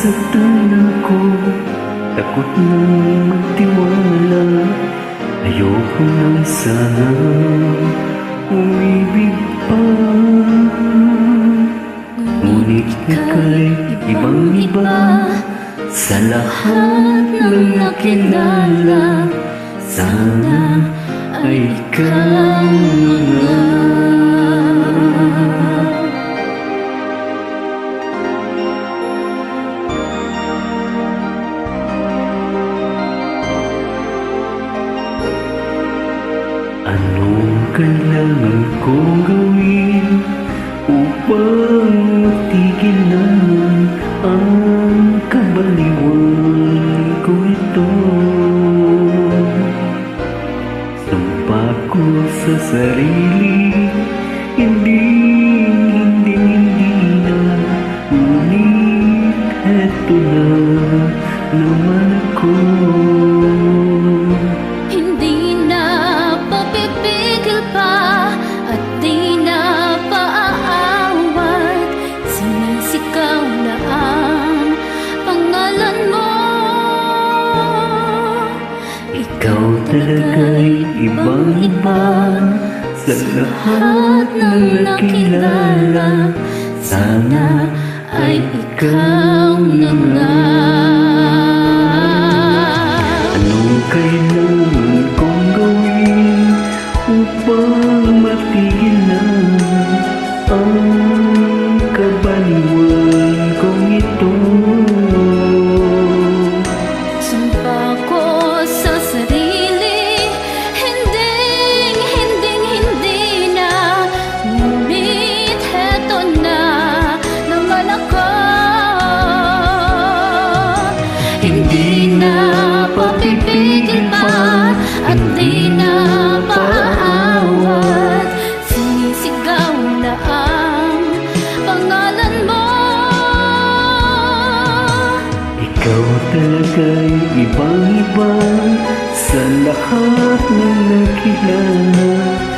nasaktan ako Takot na magtiwala. Ayoko na sana Umibig pa. Ngunit ika'y ibang iba. Sa lahat ng nakilala Sana ay ikaw na Anong kailangan kong gawin upang matigil na ang kabaliwan ko ito? Sumpa ko sa sarili, talaga'y ibang-iba Sa lahat ng nakilala Sana ay ikaw na nga. Anong kailangan kong gawin Upang matigil papipigil pa At di na paaawat Sinisigaw na ang pangalan mo. Ikaw talaga'y ibang-iba Sa lahat ng nakilala.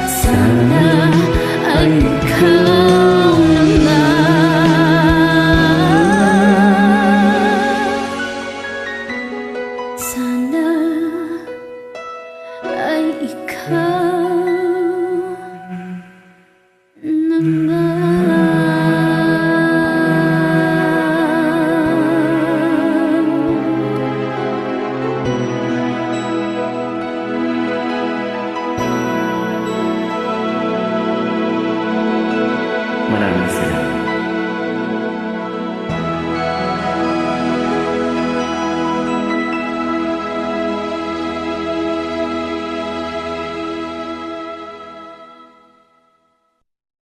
Sana menangis.